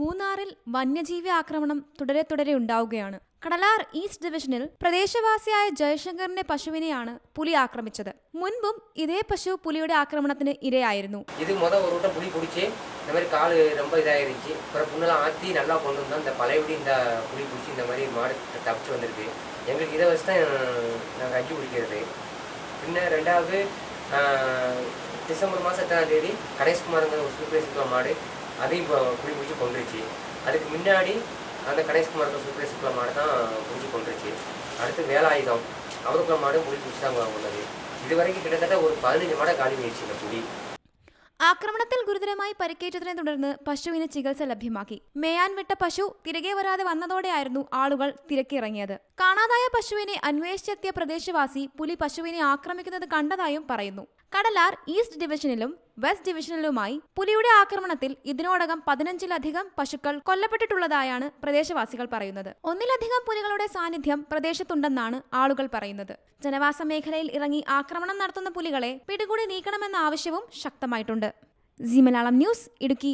മൂന്നാറിൽ വന്യജീവി ആക്രമണം തുടരെ തുടരെ ഉണ്ടാവുകയാണ് കടലാർ ഈസ്റ്റ് ഡിവിഷനിൽ പ്രദേശവാസിയായ ജയശങ്കറിന്റെ പശുവിനെയാണ് പുലി ആക്രമിച്ചത് മുൻപും ഇതേ പശു പുലിയുടെ ആക്രമണത്തിന് ഇരയായിരുന്നു இது முத ஒரு விட்டம் புளி பிடிச்சி இந்த மாதிரி கால் ரொம்ப இதாகிருந்துச்சு அப்புறம் புண்ணெல்லாம் ஆற்றி நல்லா கொண்டு வந்தோம் இந்த பழையபடி இந்த புளி பிடிச்சி இந்த மாதிரி மாடு த- தப்பிச்சு வந்திருக்கு எங்களுக்கு இதை வச்சு தான் நாங்கள் அஞ்சு பிடிக்கிறது பின்ன ரெண்டாவது ஆஹ், டிசம்பர் மாதம் எத்தனாம் தேதி கணேஷ்குமாருங்கிற ஒரு சூப்பர் மாடு அதையும் இப்போ புளி பிடிச்சி கொண்டுருச்சு அதுக்கு முன்னாடி அந்த கணேஷ்குமாருக்கு சூப்பர் சுக்லா மாடு தான் பிடிச்சி கொண்டுருச்சு அடுத்து வேலாயுதம் அவருக்குள்ள மாடும் புளி பிடிச்சி தான் கொண்டது இது வரைக்கும் கிட்டத்தட்ட ஒரு பதினஞ்சு மாடை காலி பண்ணிடுச்சு இந்த புலி ആക്രമണത്തിൽ ഗുരുതരമായി പരിക്കേറ്റതിനെ തുടർന്ന് പശുവിന് ചികിത്സ ലഭ്യമാക്കി മേയാൻ വിട്ട പശു തിരികെ വരാതെ വന്നതോടെയായിരുന്നു ആളുകൾ തിരക്കിറങ്ങിയത് കാണാതായ പശുവിനെ അന്വേഷിച്ചെത്തിയ പ്രദേശവാസി പുലി പശുവിനെ ആക്രമിക്കുന്നത് കണ്ടതായും പറയുന്നു. കടലാർ ഈസ്റ്റ് ഡിവിഷനിലും വെസ്റ്റ് ഡിവിഷനിലുമായി പുലിയുടെ ആക്രമണത്തിൽ ഇതിനോടകം പതിനഞ്ചിലധികം പശുക്കൾ കൊല്ലപ്പെട്ടിട്ടുള്ളതായാണ് പ്രദേശവാസികൾ പറയുന്നത്. ഒന്നിലധികം പുലികളുടെ സാന്നിധ്യം പ്രദേശത്തുണ്ടെന്നാണ് ആളുകൾ പറയുന്നത്. ജനവാസ മേഖലയിൽ ഇറങ്ങി ആക്രമണം നടത്തുന്ന പുലികളെ പിടികൂടി നീക്കണമെന്ന ആവശ്യവും ശക്തമായിട്ടുണ്ട്. G Malayalam news Idukki.